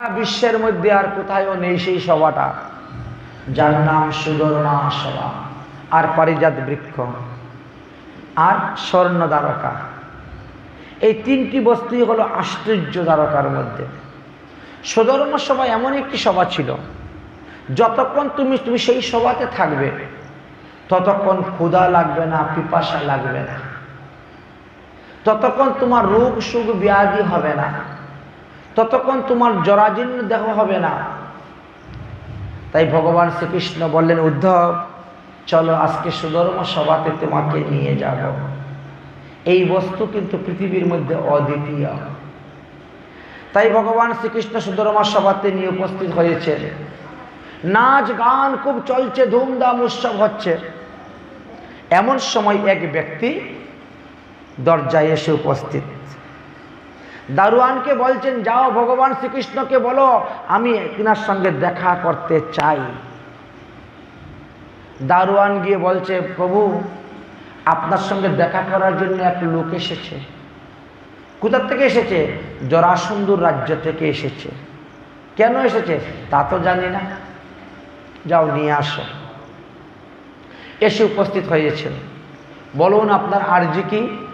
বিশ্বের মধ্যে আর কোথায়ও নেই সেই সভাটা। যার নাম সুদর্ণা সভা আর পারিজাত বৃক্ষ আর স্বর্ণ দ্বারকা। এই তিনটি বস্তুই হলো আশ্চর্য দ্বারকার মধ্যে। সুধর্ম সভা এমন একটি সভা ছিল, যতক্ষণ তুমি তুমি সেই সভাতে থাকবে, ততক্ষণ ক্ষুধা লাগবে না, পিপাসা লাগবে না। ততক্ষণ তোমার রোগ সুখ ব্যাধি হবে না। ততক্ষণ তোমার জরাজীর্ণ দেহ হবে না। তাই ভগবান শ্রীকৃষ্ণ বললেন, উদ্ধব, চলো আজকে সুধর্ম সভাতে তোমাকে নিয়ে যাব। এই বস্তু কিন্তু পৃথিবীর মধ্যে অদ্বিতীয়। তাই ভগবান শ্রীকৃষ্ণ সুধর্মা সভাতে নিয়ে উপস্থিত হয়েছে নাচ গান খুব চলছে, ধুমধাম উৎসব হচ্ছে। এমন সময় এক ব্যক্তি দরজায় এসে উপস্থিত। দারুয়ানকে বলছেন, যাও ভগবান শ্রীকৃষ্ণকে বলো, আমি তিনার সঙ্গে দেখা করতে চাই। দারোয়ান গিয়ে বলছে, প্রভু, আপনার সঙ্গে দেখা করার জন্য এক লোক এসেছে। কোথার থেকে এসেছে? জরাসন্ধুর রাজ্য থেকে এসেছে। কেন এসেছে? তা তো জানি না। যাও, নিয়ে আসো। এসে উপস্থিত হয়েছেন। বলুন, আপনার আর্জি কি?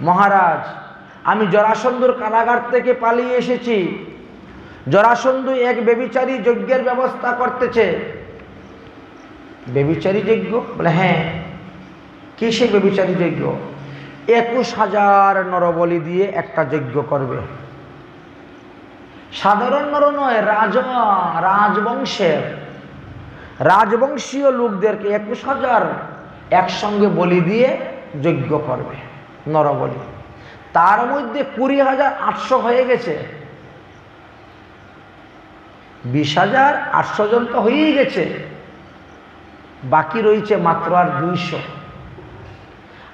মহারাজ আমি জরাসন্ধুর কারাগার থেকে পালিয়ে এসেছি। জরাসন্ধু এক বেবিচারী যজ্ঞের ব্যবস্থা করতেছে। বেবিচারী যজ্ঞ? বলে হ্যাঁ। কি সে বেবিচারী যজ্ঞ? একুশ হাজার নরবলি দিয়ে একটা যজ্ঞ করবে। সাধারণ নর নয়, রাজা, রাজবংশের। রাজবংশীয় লোকদেরকে একুশ হাজার একসঙ্গে বলি দিয়ে যজ্ঞ করবে, নরবলি। তার মধ্যে কুড়ি হাজার আটশো হয়ে গেছে। বিশ হাজার আটশো জন তো হয়েই গেছে। বাকি রয়েছে মাত্র আর দুইশো।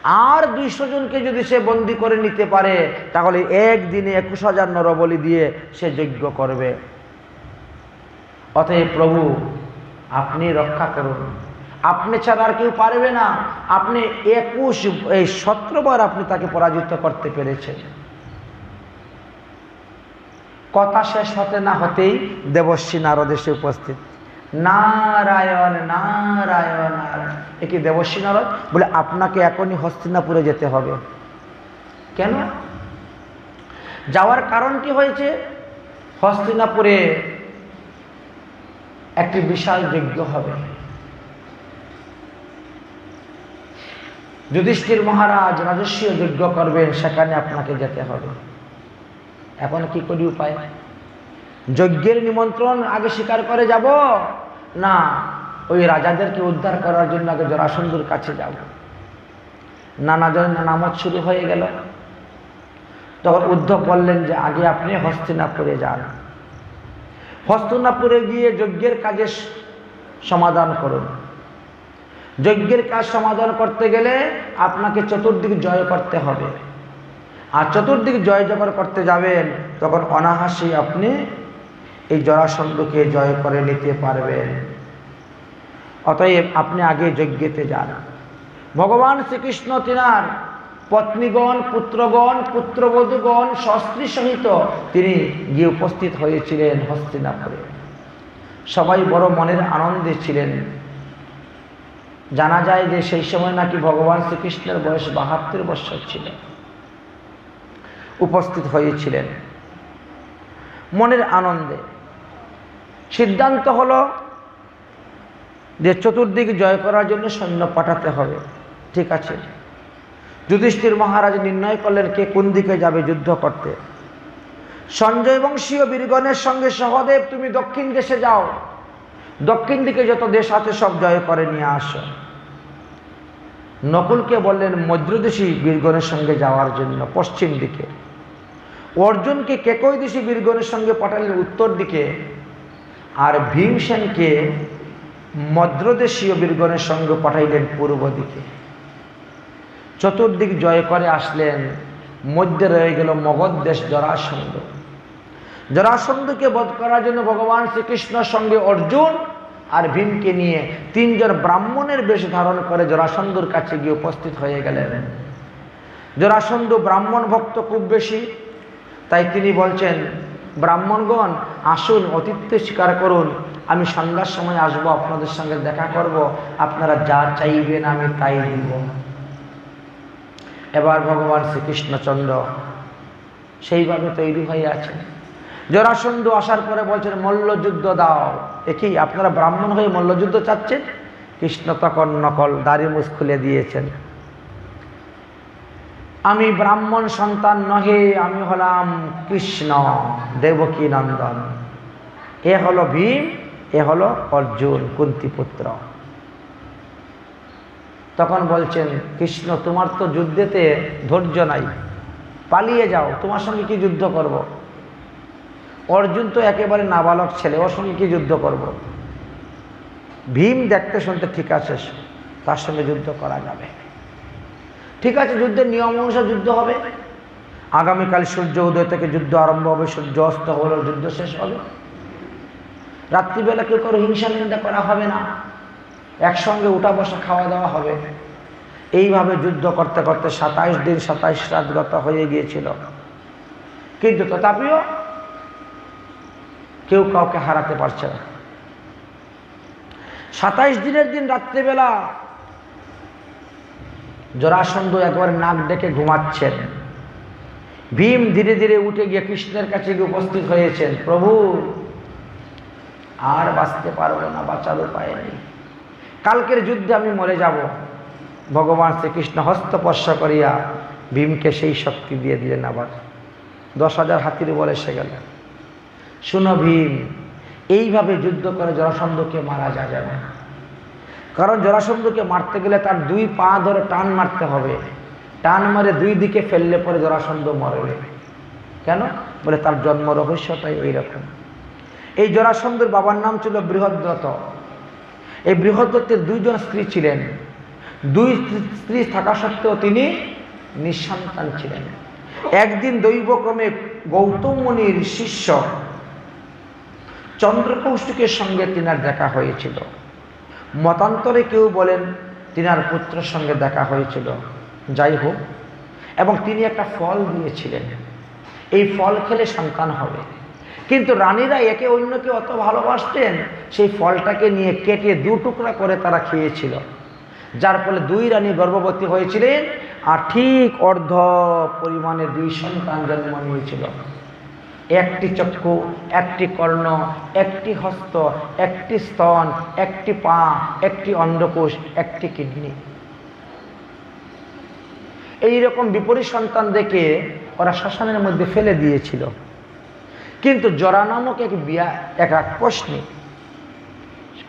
আর দুইশো জনকে যদি সে বন্দি করে নিতে পারে, তাহলে একদিনে একুশ হাজার নরবলি দিয়ে সে যজ্ঞ করবে। অতএব প্রভু, আপনি রক্ষা করুন। আপনি ছাড়া আর কেউ পারবে না। আপনি একুশ, এই সতেরোবার আপনি তাকে পরাজিত করতে পেরেছেন। কথা শেষ হতে না হতেই দেবশ্রী নারদ এসে উপস্থিত। নারায়ণ নারায়ণ নারায়ণ। এ কি দেবশ্রী নারদ? বলে, আপনাকে এখনই হস্তিনাপুরে যেতে হবে। কেন? যাওয়ার কারণ কি হয়েছে? হস্তিনাপুরে একটি বিশাল যজ্ঞ হবে। যুধিষ্ঠির মহারাজ রাজস্বীয় যজ্ঞ করবেন সেখানে আপনাকে যেতে হবে। এখন কি করি উপায়? যজ্ঞের নিমন্ত্রণ আগে স্বীকার করে যাব, না, ওই রাজাদেরকে উদ্ধার করার জন্য আগে জরাসন্ধুর কাছে যাব। নানাজন নানামত শুরু হয়ে গেল। তখন উদ্ধব বললেন যে, আগে আপনি হস্তিনাপুরে যান। হস্তিনাপুরে গিয়ে যজ্ঞের কাজে সমাধান করুন। যজ্ঞের কাজ সমাধান করতে গেলে আপনাকে চতুর্দিক জয় করতে হবে। আর চতুর্দিক জয় যখন করতে যাবেন, তখন অনাহাসি আপনি এই জরাসন্ধকে জয় করে নিতে পারবেন। অতএব আপনি আগে যজ্ঞেতে যান। ভগবান শ্রীকৃষ্ণ তিনার পত্নীগণ, পুত্রগণ, পুত্রবধূগণ শস্ত্রী সহিত তিনি গিয়ে উপস্থিত হয়েছিলেন হস্তিনাপুরে। সবাই বড় মনের আনন্দে ছিলেন। জানা যায় যে সেই সময় নাকি ভগবান শ্রীকৃষ্ণের বয়স বাহাত্তর বৎসর ছিল। উপস্থিত হয়েছিলেন। মনের আনন্দে। সিদ্ধান্ত হলো যে চতুর্দিক জয় করার জন্য সৈন্য পাঠাতে হবে। ঠিক আছে। যুধিষ্ঠির মহারাজ নির্ণয় করলেন কে কোন দিকে যাবে যুদ্ধ করতে। সঞ্জয় বংশীয় বীরগণের সঙ্গে সহদেব, তুমি দক্ষিণ দেশে যাও। দক্ষিণ দিকে যত দেশ আছে সব জয় করে নিয়ে আসো। নকুলকে বললেন মধ্যদেশী বীরগণের সঙ্গে যাওয়ার জন্য পশ্চিম দিকে। অর্জুনকে কেকই দেশী বীরগণের সঙ্গে পাঠালেন উত্তর দিকে। আর ভীমসেনকে মদ্রদেশীয় বীরগণের সঙ্গে পাঠাইলেন পূর্ব দিকে। চতুর্দিক জয় করে আসলেন, মধ্যে রয়ে গেল মগধ দেশ জরাসন্ধ। জরাসন্ধকে বধ করার জন্য ভগবান শ্রীকৃষ্ণের সঙ্গে অর্জুন আর ভীমকে নিয়ে তিনজন ব্রাহ্মণের বেশ ধারণ করে জরাসন্ধুর কাছে গিয়ে উপস্থিত হয়ে গেলেন। জরাসন্ধু ব্রাহ্মণ ভক্ত খুব বেশি, তাই তিনি বলছেন, ব্রাহ্মণগণ, আসুন অতিথ্য স্বীকার করুন। আমি সন্ধ্যার সময় আসব, আপনাদের সঙ্গে দেখা করব। আপনারা যা চাইবেন আমি তাই দিব। এবার ভগবান শ্রীকৃষ্ণচন্দ্র সেইভাবে তৈরি হয়ে আছেন। জরাসন্ধু আসার পরে বলছেন, মল্লযুদ্ধ দাও। একই আপনারা ব্রাহ্মণ হয়ে মল্লযুদ্ধ চাচ্ছেন? কৃষ্ণ তখন নকল দাড়ি মুখ খুলে দিয়েছেন। আমি ব্রাহ্মণ সন্তান নহে, আমি হলাম কৃষ্ণ দেবকী নন্দন এ হলো ভীম, এ হলো অর্জুন, কুন্তিপুত্র। তখন বলছেন, কৃষ্ণ, তোমার তো যুদ্ধেতে ধৈর্য নাই, পালিয়ে যাও, তোমার সঙ্গে কি যুদ্ধ করব। অর্জুন তো একেবারে নাবালক ছেলে, ওর সঙ্গে কি যুদ্ধ করব। ভীম দেখতে শুনতে ঠিক আছে, তার সঙ্গে যুদ্ধ করা যাবে। ঠিক আছে, যুদ্ধের নিয়ম অনুসারে যুদ্ধ হবে। আগামীকাল সূর্য উদয় থেকে যুদ্ধ আরম্ভ হবে, সূর্য অস্ত হলো যুদ্ধ শেষ হবে। রাত্রিবেলা কেউ কারও হিংসা নিন্দা করা হবে না। একসঙ্গে উঠা বসা খাওয়া দাওয়া হবে। এইভাবে যুদ্ধ করতে করতে সাতাইশ দিন, সাতাইশ রাত গত হয়ে গিয়েছিল। কিন্তু তথাপিও কেউ কাউকে হারাতে পারছে না। সাতাইশ দিনের দিন রাত্রিবেলা জরাসন্ধ একবার নাক ডেকে ঘুমাচ্ছেন। ভীম ধীরে ধীরে উঠে গিয়ে কৃষ্ণের কাছে গিয়ে উপস্থিত হয়েছেন, প্রভু, আর বাঁচতে পারব না বাঁচার উপায় নেই। কালকের যুদ্ধে আমি মরে যাব। ভগবান শ্রীকৃষ্ণ হস্তস্পর্শ করিয়া ভীমকে সেই শক্তি দিয়ে দিলেন আবার। দশ হাজার হাতির বলে সে গেল শুনো ভীম, এইভাবে যুদ্ধ করে জরাসন্ধকে মারা যা যাবে না। কারণ জরাসন্ধকে মারতে গেলে তার দুই পা ধরে টান মারতে হবে। টান মারে দুই দিকে ফেললে পরে জরাসন্ধ মরবে। কেন? বলে তার জন্ম রহস্যটাই ওই রকম এই জরাসন্ধের বাবার নাম ছিল বৃহদ্রত এই বৃহদ্রতের দুইজন স্ত্রী ছিলেন। দুই স্ত্রী থাকা সত্ত্বেও তিনি নিঃসন্তান ছিলেন। একদিন দৈবক্রমে গৌতম মুনির শিষ্য চন্দ্রকৌষ্টুকের সঙ্গে তিনার দেখা হয়েছিল। মতান্তরে কেউ বলেন তিনার পুত্রের সঙ্গে দেখা হয়েছিল। যাই হোক, এবং তিনি একটা ফল দিয়েছিলেন। এই ফল খেলে সন্তান হবে। কিন্তু রানীরা একে অন্যকে অত ভালোবাসতেন, সেই ফলটাকে নিয়ে কেটে দু টুকরা করে তারা খেয়েছিল। যার ফলে দুই রানী গর্ভবতী হয়েছিলেন, আর ঠিক অর্ধ পরিমাণে দুই সন্তান জন্ম নিয়েছিল। একটি চক্ষু, একটি কর্ণ, একটি হস্ত, একটি স্তন, একটি পা, একটি অন্ডকোষ একটি কিডনি। এই রকম বিপরীত সন্তান দেখে ওরা শ্মশানের মধ্যে ফেলে দিয়েছিল। কিন্তু জরা নামক এক বিয়া, এক রাক্ষসনি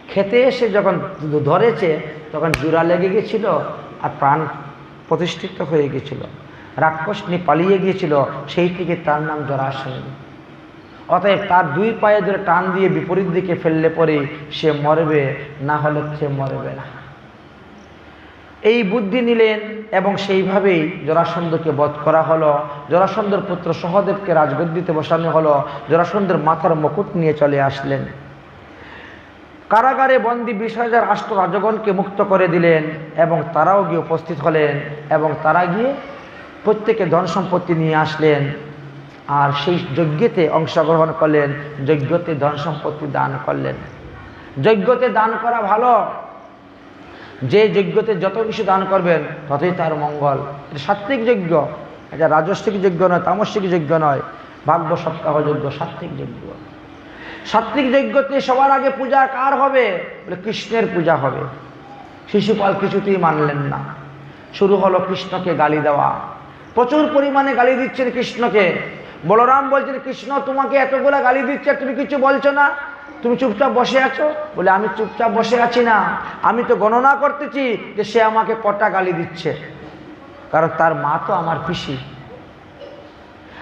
খেতে এসে যখন ধরেছে, তখন জোড়া লেগে গেছিল আর প্রাণ প্রতিষ্ঠিত হয়ে গেছিল। রাক্ষসনি পালিয়ে গিয়েছিল সেই থেকে তার নাম জরাসন। অতএব তার দুই পায়ে ধরে টান দিয়ে বিপরীত দিকে ফেললে পরে সে মরবে, না হলে সে মরবে না। এই বুদ্ধি নিলেন এবং সেইভাবেই জরাসন্ধকে বধ করা হলো। জরাসন্ধর পুত্র সহদেবকে রাজগদ্দিতে বসানো হলো। জরাসন্ধের মাথার মুকুট নিয়ে চলে আসলেন। কারাগারে বন্দি বিশ হাজার আষ্ট রাজগণকে মুক্ত করে দিলেন এবং তারাও গিয়ে উপস্থিত হলেন এবং তারা গিয়ে প্রত্যেকে ধন সম্পত্তি নিয়ে আসলেন। আর সেই যজ্ঞতে অংশগ্রহণ করলেন, যজ্ঞতে ধন সম্পত্তি দান করলেন। যজ্ঞতে দান করা ভালো। যে যজ্ঞতে যত কিছু দান করবেন, ততই তার মঙ্গল। এটা সাত্বিক যজ্ঞ। এটা রাজস্বিক যজ্ঞ নয় তামসিক যজ্ঞ নয়। ভাগ্য সপ্তাহ যজ্ঞ সাত্বিক যজ্ঞ। সাত্বিক যজ্ঞতে সবার আগে পূজা কার হবে? বলে কৃষ্ণের পূজা হবে। শিশুপাল কিছুতেই মানলেন না। শুরু হলো কৃষ্ণকে গালি দেওয়া। প্রচুর পরিমাণে গালি দিচ্ছেন কৃষ্ণকে। বলরাম বলছেন কৃষ্ণ তোমাকে এতগুলা গালি দিচ্ছে, তুমি কিছু বলছো না? তুমি চুপচাপ বসে আছো? বলে, আমি চুপচাপ বসে আছি না। আমি তো গণনা করতেছি যে সে আমাকে কটা গালি দিচ্ছে। কারণ তার মা তো আমার পিসি।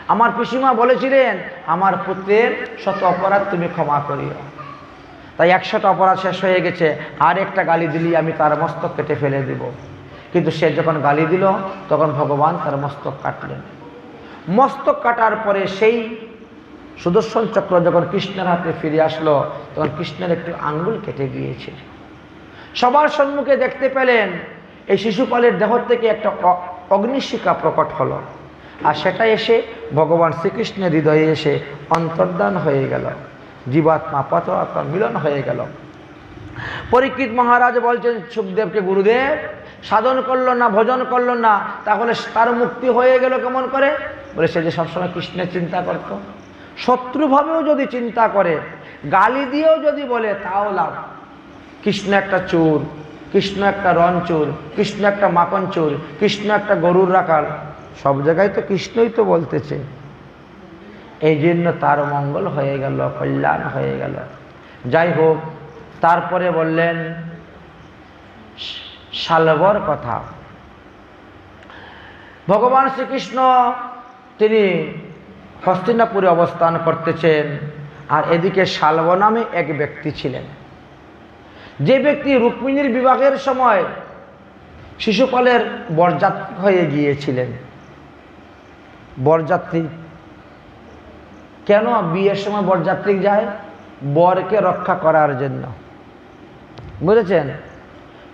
আমার পিসিমা বলেছিলেন, আমার পুত্রের শত অপরাধ তুমি ক্ষমা করিও। তাই একশত অপরাধ শেষ হয়ে গেছে। আর একটা গালি দিলি, আমি তার মস্তক কেটে ফেলে দেব। কিন্তু সে যখন গালি দিল, তখন ভগবান তার মস্তক কাটলেন। মস্তক কাটার পরে সেই সুদর্শন চক্র যখন কৃষ্ণের হাতে ফিরে আসলো, তখন কৃষ্ণের একটু আঙ্গুল কেটে গিয়েছে। সবার সম্মুখে দেখতে পেলেন, এই শিশুপালের দেহ থেকে একটা অ- অগ্নিশিখা প্রকট হলো। আর সেটা এসে ভগবান শ্রীকৃষ্ণের হৃদয়ে এসে অন্তর্দান হয়ে গেল। জীবাত্মা পথ আপনার মিলন হয়ে গেল। পরীক্ষিত মহারাজ বলছেন, সুখদেবকে গুরুদেব, সাধন করল না, ভজন করল না, তাহলে তার মুক্তি হয়ে গেল কেমন করে? বলে সে যে সবসময় কৃষ্ণের চিন্তা করত। শত্রুভাবেও যদি চিন্তা করে, গালি দিয়েও যদি বলে, তাও লাভ। কৃষ্ণ একটা চোর, কৃষ্ণ একটা রন চোর, কৃষ্ণ একটা মাখন চোর, কৃষ্ণ একটা গরুর রাখাল, সব জায়গায় তো কৃষ্ণই তো বলতেছে। এই জন্য তার মঙ্গল হয়ে গেল, কল্যাণ হয়ে গেল। যাই হোক, তারপরে বললেন, শালবর কথা। ভগবান শ্রীকৃষ্ণ তিনি হস্তিনাপুরে অবস্থান করতেছেন আর এদিকে শালব নামে এক ব্যক্তি ছিলেন। যে ব্যক্তি রুক্মিণীর বিবাহের সময় শিশুপালের বরযাত্রী হয়ে গিয়েছিলেন। বরযাত্রী কেন বিয়ের সময় বরযাত্রী যায়? বরকে রক্ষা করার জন্য। বুঝেছেন?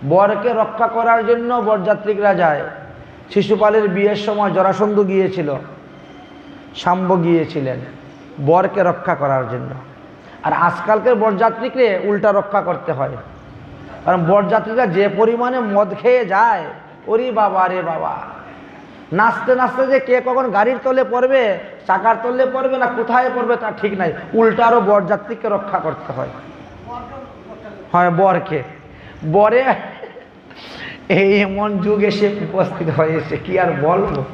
বরকে রক্ষা করার জন্য বরযাত্রীরা যায়। শিশুপালের বিয়ের সময় জরাসন্ধু গিয়েছিল। শাম্ব গিয়েছিলেন, বরকে রক্ষা করার জন্য। আর আজকালকের বরযাত্রীকে উল্টা রক্ষা করতে হয়। কারণ বরযাত্রীরা যে পরিমাণে মদ খেয়ে যায়, ওরে বাবা রে বাবা। নাচতে নাচতে যে কে কখন গাড়ির তলে পড়বে, চাকার তলে পড়বে না কোথায় পড়বে তা ঠিক নাই। উল্টা আরও বরযাত্রীকে রক্ষা করতে হয়। হয় বরকে। বরে, এই এমন যুগ এসে উপস্থিত হয়েছে, কি আর বলব?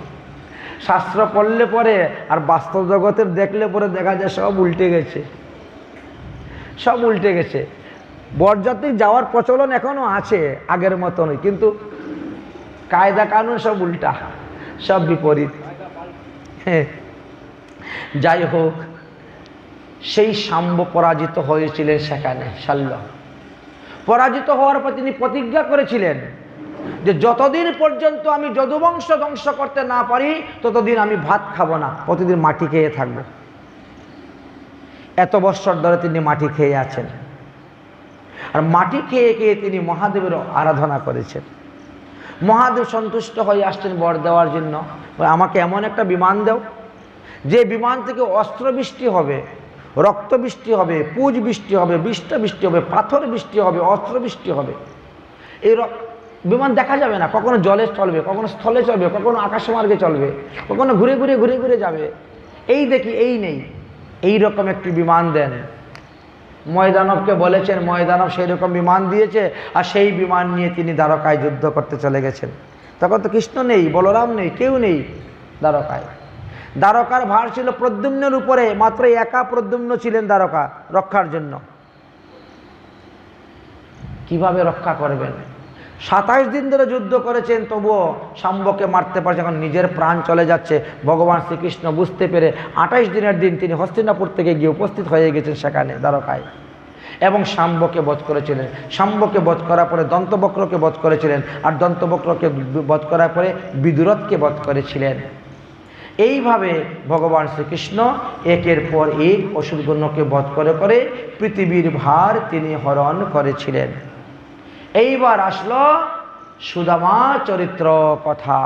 শাস্ত্র পড়লে পরে আর বাস্তব জগতের দেখলে পরে দেখা যায় সব উল্টে গেছে। সব উল্টে গেছে। বরযাত্রী যাওয়ার প্রচলন এখনও আছে আগের মতনই, কিন্তু কায়দা কানুন সব উল্টা, সব বিপরীত। হ্যাঁ যাই হোক, সেই সাম্য পরাজিত হয়েছিলেন সেখানে শাল্য। পরাজিত হওয়ার পর তিনি প্রতিজ্ঞা করেছিলেন যে যতদিন পর্যন্ত আমি যদুবংশ ধ্বংস করতে না পারি, ততদিন আমি ভাত খাব না, প্রতিদিন মাটি খেয়ে থাকব। এত বৎসর ধরে তিনি মাটি খেয়ে আছেন। আর মাটি খেয়ে খেয়ে তিনি মহাদেবের আরাধনা করেছেন। মহাদেব সন্তুষ্ট হয়ে আসছেন বর দেওয়ার জন্য। আমাকে এমন একটা বিমান দাও, যে বিমান থেকে অস্ত্র বৃষ্টি হবে, রক্ত বৃষ্টি হবে, পুজ বৃষ্টি হবে, বৃষ্টি বৃষ্টি হবে, পাথর বৃষ্টি হবে, অস্ত্র বৃষ্টি হবে। এই বিমান দেখা যাবে না। কখনো জলে চলবে, কখনো স্থলে চলবে, কখনো আকাশমার্গে চলবে, কখনো ঘুরে ঘুরে ঘুরে ঘুরে যাবে। এই দেখি, এই নেই। এই রকম একটি বিমান দেন। ময়দানবকে বলেছেন, ময়দানব সেই রকম বিমান দিয়েছে আর সেই বিমান নিয়ে তিনি দ্বারকায় যুদ্ধ করতে চলে গেছেন। তখন তো কৃষ্ণ নেই, বলরাম নেই, কেউ নেই দ্বারকায়। দ্বারকার ভার ছিল প্রদ্যুম্নের উপরে, মাত্র একা প্রদ্যুম্ন ছিলেন দ্বারকা রক্ষার জন্য। কীভাবে রক্ষা করবেন? সাতাইশ দিন ধরে যুদ্ধ করেছেন, তবুও শাম্বকে মারতে পারছে এখন নিজের প্রাণ চলে যাচ্ছে। ভগবান শ্রীকৃষ্ণ বুঝতে পেরে আঠাইশ দিনের দিন তিনি হস্তিনাপুর থেকে গিয়ে উপস্থিত হয়ে গেছেন সেখানে, দ্বারকায়। এবং শাম্বকে বধ করেছিলেন। শাম্বকে বধ করার পরে দন্তবক্রকে বধ করেছিলেন। আর দন্তবক্রকে বধ করার পরে বিদুরথকে বধ করেছিলেন। এইভাবে ভগবান শ্রীকৃষ্ণ একের পর এক অসুরগণ্যকে বধ করে করে পৃথিবীর ভার তিনি হরণ করেছিলেন। এইবার আসলো সুদামা চরিত্র কথা।